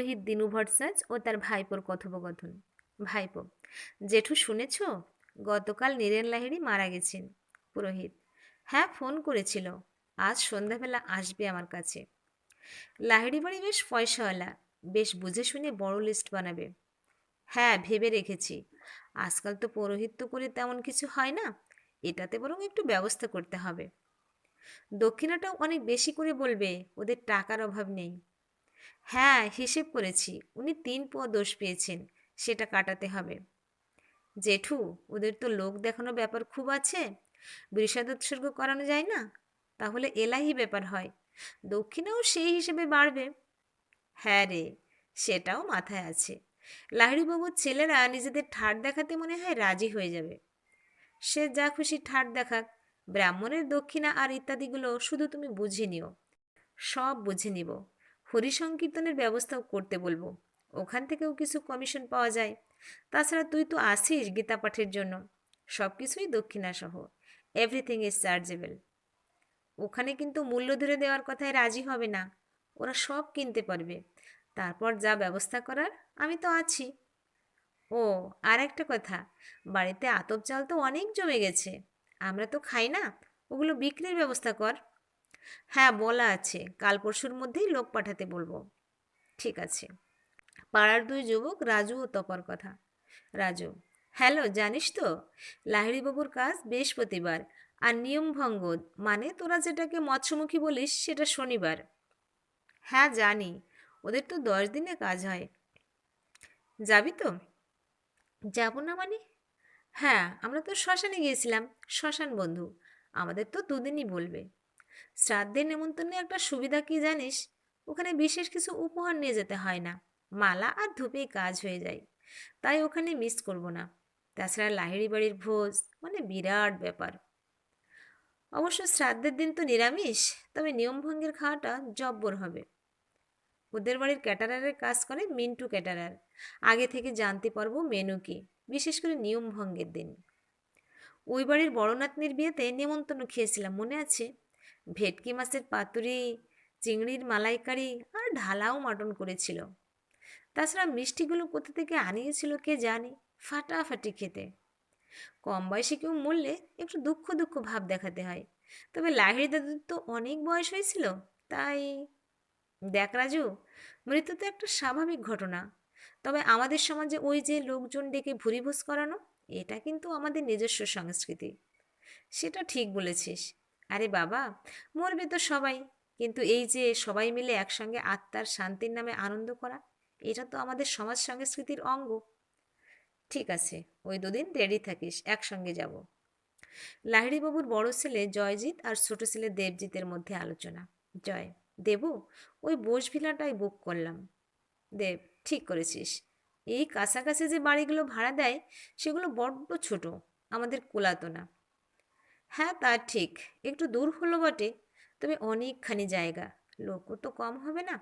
পুরোহিত দিনু ভট্টাচার্য ও তার ভাইপোর কথোপকথন। ভাইপো, জেঠু শুনেছ? গতকাল নীরেন লাহিড়ি মারা গেছেন। পুরোহিত হ্যাঁ ফোন করেছিল। আজ সন্ধ্যাবেলা আসবে আমার কাছে। লাহিড়ি বাড়ি বেশ পয়সাওয়ালা। বেশ বুঝে শুনে বড় লিস্ট বানাবে। হ্যাঁ ভেবে রেখেছি। আজকাল তো পৌরোহিত্য করে তেমন কিছু হয় না। এটাতে বরং একটু ব্যবস্থা করতে হবে। দক্ষিণাটাও অনেক বেশি করে বলবে। ওদের টাকার অভাব নেই। হ্যাঁ হিসেব করেছি। উনি তিন প দোষ পেয়েছেন, সেটা কাটাতে হবে। জেঠু, ওদের তো লোক দেখানো ব্যাপার খুব আছে। বিষাদোৎসর্গ করানো যায় না? তাহলে এলাহি ব্যাপার হয়। দক্ষিণাও সেই হিসেবে বাড়বে। হ্যাঁ রে, সেটাও মাথায় আছে। লাহিড়িবাবুর ছেলেরা নিজেদের ঠাট দেখাতে মনে হয় রাজি হয়ে যাবে। সে যা খুশি ঠাট দেখাক। ব্রাহ্মণের দক্ষিণা আর ইত্যাদিগুলো শুধু তুমি বুঝে নিও। সব বুঝে নিব। হরিসংকীর্তনের ব্যবস্থাও করতে বলব। ওখান থেকেও কিছু কমিশন পাওয়া যায়। তাছাড়া তুই তো আসিস গীতা পাঠের জন্য। সব কিছুই দক্ষিণাসহ। এভরিথিং ইজ চার্জেবল ওখানে কিন্তু মূল্য ধরে দেওয়ার কথায় রাজি হবে না। ওরা সব কিনতে পারবে। তারপর যা ব্যবস্থা করার, আমি তো আছি। ও আর একটা কথা। বাড়িতে আতপ চাল তো অনেক জমে গেছে। আমরা তো খাই না। ওগুলো বিক্রির ব্যবস্থা কর। হ্যাঁ বলা আছে। কাল পরশুর মধ্যেই লোক পাঠাতে বলব। ঠিক আছে। পাড়ার দুই যুবক, রাজু ও তপর কথা। রাজু, হ্যালো, জানিস তো? লাহিড়িবাবুর কাজ বৃহস্পতিবার। আর নিয়মভঙ্গ মানে তোরা যেটাকে মৎস্যমুখী বলিস, সেটা শনিবার। হ্যাঁ জানি। ওদের তো দশ দিনে কাজ হয়। যাবি তো? যাব না মানে? হ্যাঁ আমরা তো শ্মশানে গিয়েছিলাম। শ্মশান বন্ধু। আমাদের তো দুদিনই বলবে। শ্রাদ্ধের নেমন্তন্নে একটা সুবিধা কি জানিস? ওখানে বিশেষ কিছু উপহার নিয়ে যেতে হয় না। মালা আর ধূপেই কাজ হয়ে যায়। তাই ওখানে মিস করব না। তাছাড়া লাহিড়ি বাড়ির ভোজ মানে বিরাট ব্যাপার। অবশ্য শ্রাদ্ধের দিন তো নিরামিষ, তবে নিয়মভঙ্গের খাওয়াটা জব্বর হবে। ওদের বাড়ির ক্যাটারারের কাজ করে মিন্টু ক্যাটারার। আগে থেকে জানতে পারব মেনু কি, বিশেষ করে নিয়ম ভঙ্গের দিন। ওই বাড়ির বড় নাতনির বিয়েতে নেমন্তন্ন খেয়েছিলাম, মনে আছে? ভেটকি মাছের পাতুরি, চিংড়ির মালাইকারি আর ঢালাও মাটন করেছিল। তাছাড়া মিষ্টিগুলো কোথা থেকে আনিয়েছিল কে জানে? ফাটাফাটি খেতে। কম বয়সে কেউ মরলে একটু দুঃখ দুঃখ ভাব দেখাতে হয়। তবে লাহিড়ি দাদুর তো অনেক বয়স হয়েছিল, তাই দেখ রাজু, মৃত্যু তো একটা স্বাভাবিক ঘটনা। তবে আমাদের সমাজে ওই যে লোকজন ডেকে ভুরিভোজ করানো, এটা কিন্তু আমাদের নিজস্ব সংস্কৃতি। সেটা ঠিক বলেছিস। আরে বাবা, মরবে তো সবাই। কিন্তু এই যে সবাই মিলে একসঙ্গে আত্মার শান্তির নামে আনন্দ করা, এটা তো আমাদের সমাজ সংস্কৃতির অঙ্গ। ঠিক আছে, ওই দুদিন রেডি থাকিস, একসঙ্গে যাব। লাহিড়িবাবুর বড় ছেলে জয়জিৎ আর ছোট ছেলে দেবজিতের মধ্যে আলোচনা। জয়, দেবু, ওই বোসভিলাটাই বুক করলাম। দেব, ঠিক করেছিস। এই কাছাকাছি যে বাড়িগুলো ভাড়া দেয়, সেগুলো বড্ড ছোট, আমাদের কোলাতো না হ্যাঁ তা ঠিক। একটু দূর হলো বটে। তবে অনেকখানি জায়গা। লোকও তো কম হবে না।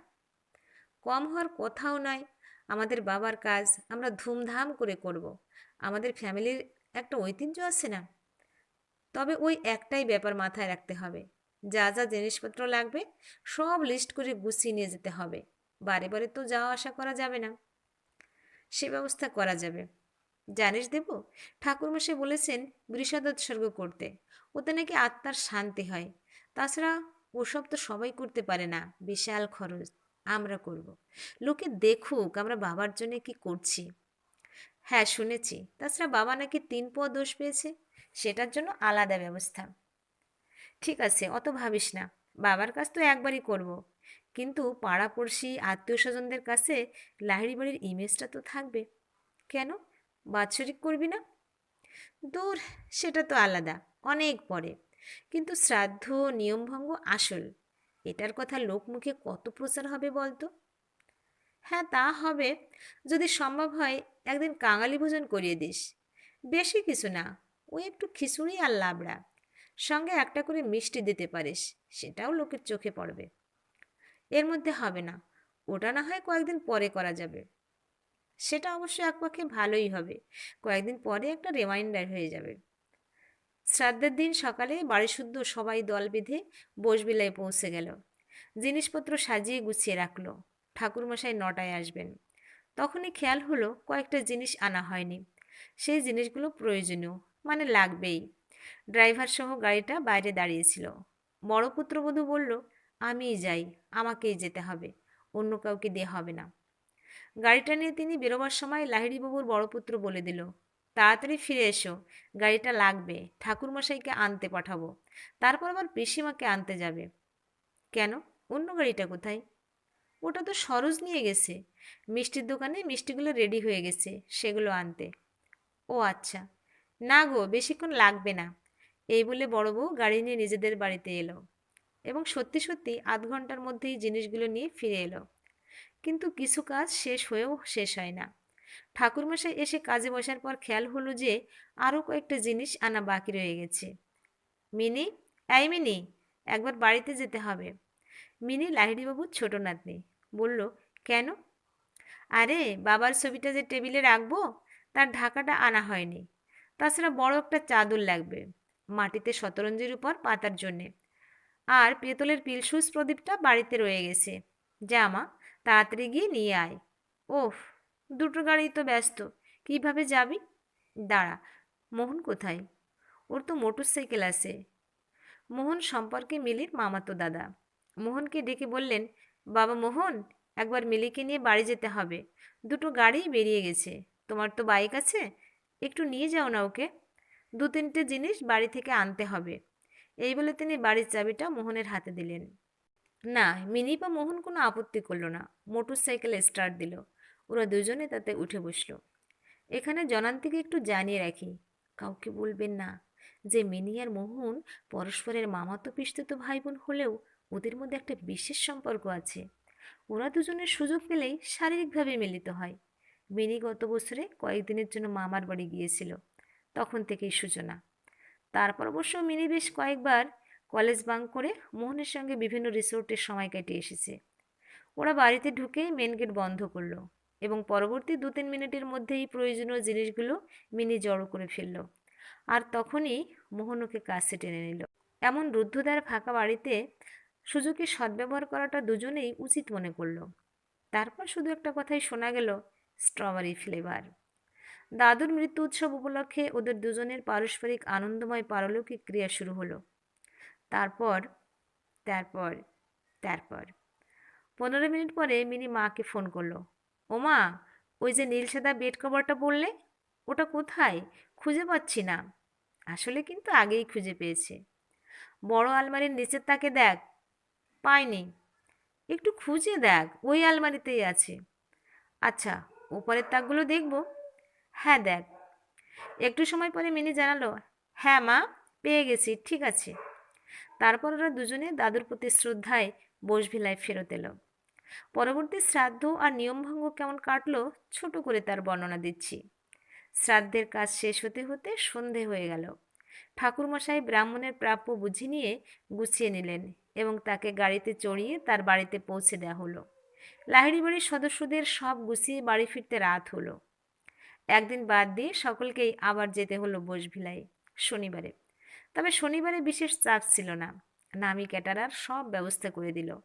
কম হওয়ার কথাও নয়। আমাদের বাবার কাজ আমরা ধুমধাম করে করব। আমাদের ফ্যামিলির একটা ঐতিহ্য আছে না? তবে ওই একটাই ব্যাপার মাথায় রাখতে হবে। যা যা জিনিসপত্র লাগবে, সব লিস্ট করে গুছিয়ে নিয়ে যেতে হবে। বারে বারে তো যাওয়া আসা করা যাবে না। সে ব্যবস্থা করা যাবে। জানিস দেব, ঠাকুরমশাই বলেছেন বৃষাদোৎসর্গ করতে, ওতে নাকি আত্মার শান্তি হয়। তাছাড়া ওসব তো সবাই করতে পারে না, বিশাল খরচ, আমরা করব। লোকে দেখুক আমরা বাবার জন্য কি করছি। হ্যাঁ শুনেছি, তাছাড়া বাবা নাকি তিন প দোষ পেয়েছে, সেটার জন্য আলাদা ব্যবস্থা। ঠিক আছে, অত ভাবিস না, বাবার কাজ তো একবারই করব। কিন্তু পাড়াপড়শি আত্মীয় স্বজনদের কাছে লাহিড়ি বাড়ির ইমেজটা তো থাকবে। কেন? বাৎসরিক করবি না? দূর, সেটা তো আলাদা, অনেক পরে। কিন্তু শ্রাদ্ধ, নিয়মভঙ্গ আসল, এটার কথা লোকমুখে কত প্রচার হবে বলতো? হ্যাঁ তা হবে। যদি সম্ভব হয়, একদিন কাঙালি ভোজন করিয়ে দিস। বেশি কিছু না, ওই একটু খিচুড়ি আর লাবড়া। সঙ্গে একটা করে মিষ্টি দিতে পারিস, সেটাও লোকের চোখে পড়বে। এর মধ্যে হবে না, ওটা না হয় কয়েকদিন পরে করা যাবে। সেটা অবশ্য একপক্ষে ভালোই হবে। কয়েকদিন পরে একটা রিমাইন্ডার হয়ে যাবে। শ্রাদ্ধের দিন সকালে বাড়ি শুদ্ধ সবাই দল বেঁধে বসবিলায় পৌঁছে গেল। জিনিসপত্র সাজিয়ে গুছিয়ে রাখল। ঠাকুরমশাই নটায় আসবেন। তখনই খেয়াল হলো কয়েকটা জিনিস আনা হয়নি। সেই জিনিসগুলো প্রয়োজনীয় মানে লাগবেই। ড্রাইভার সহ গাড়িটা বাইরে দাঁড়িয়েছিল। বড় পুত্রবধূ বলল, আমিই যাই, আমাকেই যেতে হবে। অন্য কাউকে দিয়ে হবে না। গাড়িটা নিয়ে তিনি বেরোবার সময় লাহিড়িবাবুর বড় পুত্র বলে দিল, তাড়াতাড়ি ফিরে এসো, গাড়িটা লাগবে, ঠাকুরমশাইকে আনতে পাঠাবো। তারপর আবার পিসিমাকে আনতে যাবে। কেন? অন্য গাড়িটা কোথায়? ওটা তো সরোজ নিয়ে গেছে। মিষ্টির দোকানে মিষ্টিগুলো রেডি হয়ে গেছে, সেগুলো আনতে। ও আচ্ছা। না গো, বেশিক্ষণ লাগবে না। এই বলে বড় বউ গাড়ি নিয়ে নিজেদের বাড়িতে এলো এবং সত্যি সত্যি আধ ঘণ্টার মধ্যেই জিনিসগুলো নিয়ে ফিরে এলো। কিন্তু কিছু কাজ শেষ হয়েও শেষ হয় না। ঠাকুরমশাই এসে কাজে বসার পর খেয়াল হলো যে আরও কয়েকটা জিনিস আনা বাকি রয়ে গেছে। মিনি, এই মিনি, একবার বাড়িতে যেতে হবে। মিনি লাহিড়িবাবুর ছোট নাতনি। বলল, কেন? আরে, বাবার ছবিটা যে টেবিলে রাখব, তার ঢাকাটা আনা হয়নি। তাছাড়া বড় একটা চাদর লাগবে, মাটিতে শতরঞ্জির উপর পাতার জন্যে। আর পেতলের পিলসুস প্রদীপটা বাড়িতে রয়ে গেছে। যা জামা তাড়াতাড়ি গিয়ে নিয়ে আয়। ওফ, দুটো গাড়ি তো ব্যস্ত, কীভাবে যাবি? দাঁড়া, মোহন কোথায়? ওর তো মোটর সাইকেল আছে। মোহন সম্পর্কে মিলির মামাতো দাদা। মোহনকে ডেকে বললেন, বাবা মোহন, একবার মিলিকে নিয়ে বাড়ি যেতে হবে। দুটো গাড়ি বেরিয়ে গেছে। তোমার তো বাইক আছে, একটু নিয়ে যাও না ওকে। দু তিনটে জিনিস বাড়ি থেকে আনতে হবে। এই বলে তিনি বাড়ির চাবিটা মোহনের হাতে দিলেন। না মিনি বা মোহন কোনো আপত্তি করল না। মোটর সাইকেল স্টার্ট দিল। ওরা দুজনে তাতে উঠে বসল। এখানে জনান্তিকে একটু জানিয়ে রাখি। কাউকে বলবেন না যে, মিনি আর মোহন পরস্পরের মামাতো পিস্তুত ভাই বোন হলেও ওদের মধ্যে একটা বিশেষ সম্পর্ক আছে। ওরা দুজনের সুযোগ পেলেই শারীরিকভাবে মিলিত হয়। মিনি গত বছরে কয়েকদিনের জন্য মামার বাড়ি গিয়েছিল। তখন থেকেই সূচনা। তারপর অবশ্য মিনি বেশ কয়েকবার কলেজ বাঙ্ক করে মোহনের সঙ্গে বিভিন্ন রিসোর্টের সময় কাটিয়ে এসেছে। ওরা বাড়িতে ঢুকেই মেন গেট বন্ধ করল এবং পরবর্তী দু তিন মিনিটের মধ্যেই প্রয়োজনীয় জিনিসগুলো মিনি জড়ো করে ফেলল। আর তখনই মোহন ওকে কাছে টেনে নিল। এমন রুদ্ধদ্বার ফাঁকা বাড়িতে সুযোগের সদ্ব্যবহার করাটা দুজনেই উচিত মনে করল। তারপর শুধু একটা কথাই শোনা গেল, স্ট্রবেরি ফ্লেভার। দাদুর মৃত্যু উৎসব উপলক্ষে ওদের দুজনের পারস্পরিক আনন্দময় পারলৌকিক ক্রিয়া শুরু হলো। তারপর তারপর তারপর। পনেরো মিনিট পরে মিনি মাকে ফোন করল। ওমা, ওই যে নীল সাদা বেড কভারটা বললে ওটা কোথায়? খুঁজে পাচ্ছি না। আসলে কিন্তু আগেই খুঁজে পেয়েছে। বড় আলমারির নিচের তাকে দেখ। পাইনি। একটু খুঁজে দেখ, ওই আলমারিতেই আছে। আচ্ছা ওপরের তাকগুলো দেখব? হ্যাঁ দেখ। একটু সময় পরে মিনি জানালো হ্যাঁ মা, পেয়ে গেছি, ঠিক আছে। তারপর ওরা দুজনে দাদুর প্রতি শ্রদ্ধায় বসভিলায় ফেরত এলো। পরবর্তী শ্রাদ্ধ আর নিয়মভঙ্গ কেমন কাটলো ছোট করে তার বর্ণনা দিচ্ছি। শ্রাদ্ধের কাজ শেষ হতে হতে সন্ধে হয়ে গেল। ঠাকুরমশাই ব্রাহ্মণের প্রাপ্য বুঝে নিয়ে গুছিয়ে নিলেন এবং তাকে গাড়িতে চড়িয়ে তার বাড়িতে পৌঁছে দেওয়া হলো। লাহিড়ি বাড়ির সদস্যদের সব গুছিয়ে বাড়ি ফিরতে রাত হলো। একদিন বাদ দিয়ে সকলকেই আবার যেতে হলো বোসভিলায়। শনিবারে তবে শনিবারে বিশেষ চাপ ছিল না। নামি ক্যাটারার সব ব্যবস্থা করে দিল।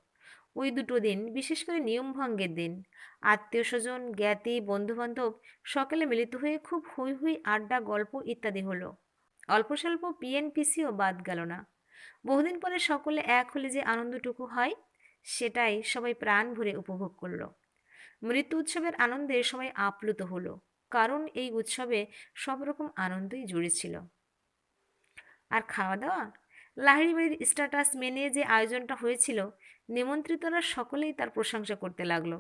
ওই দুটো দিন, বিশেষ করে নিয়মভঙ্গের দিন। আত্মীয় স্বজন জ্ঞাতি, বন্ধুবান্ধব সকলে মিলিত হয়ে খুব হুই হুই আড্ডা, গল্প ইত্যাদি হলো। অল্প স্বল্প পিএনপিসিও বাদ গেল না। বহুদিন পরে সকলে এক হলে যে আনন্দটুকু হয়, সেটাই সবাই প্রাণ ভরে উপভোগ করল। মৃত্যু উৎসবের আনন্দে সবাই আপ্লুত হলো। কারণ এই উৎসবে সব রকম আনন্দই জুড়েছিল আর খাওয়া দাওয়া লাহিড়ি বাড়ির স্ট্যাটাস মেনে যে আয়োজনটা হয়েছিল, নিমন্ত্রিতরা সকলেই তার প্রশংসা করতে লাগল।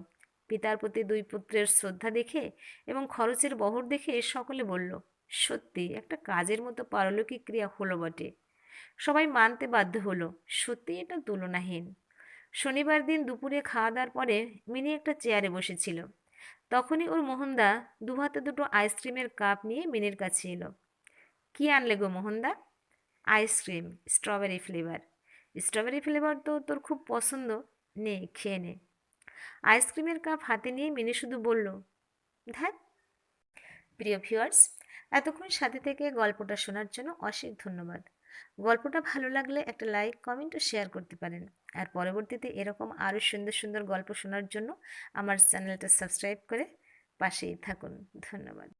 পিতার প্রতি দুই পুত্রের শ্রদ্ধা দেখে এবং খরচের বহর দেখে সকলে বলল, সত্যি, একটা কাজের মতো পারলৌকিক ক্রিয়া হলো বটে। সবাই মানতে বাধ্য হলো, সত্যি এটা তুলনাহীন। শনিবার দিন দুপুরে খাওয়া দাওয়ার পরে মিনি একটা চেয়ারে বসেছিল। তখনই ওর মোহনদা দু হাতে দুটো আইসক্রিমের কাপ নিয়ে মিনির কাছে এলো। কি আনলে গো মোহনদা? Ice cream strawberry flavour strawberry flavour তো তোর খুব পছন্দ, নে, খেয়ে নে। আইসক্রিমের কাপ হাতে নিয়ে মিনি শুধু বলল ধ্যান প্রিয় ভিউয়ার্স এতক্ষণ সাথে থেকে গল্পটা শোনার জন্য অশেষ ধন্যবাদ। গল্পটা ভালো লাগলে একটা লাইক কমেন্ট ও শেয়ার করতে পারেন। আর পরবর্তীতে এরকম আরও সুন্দর সুন্দর গল্প শোনার জন্য আমার চ্যানেলটা সাবস্ক্রাইব করে পাশেই থাকুন। ধন্যবাদ।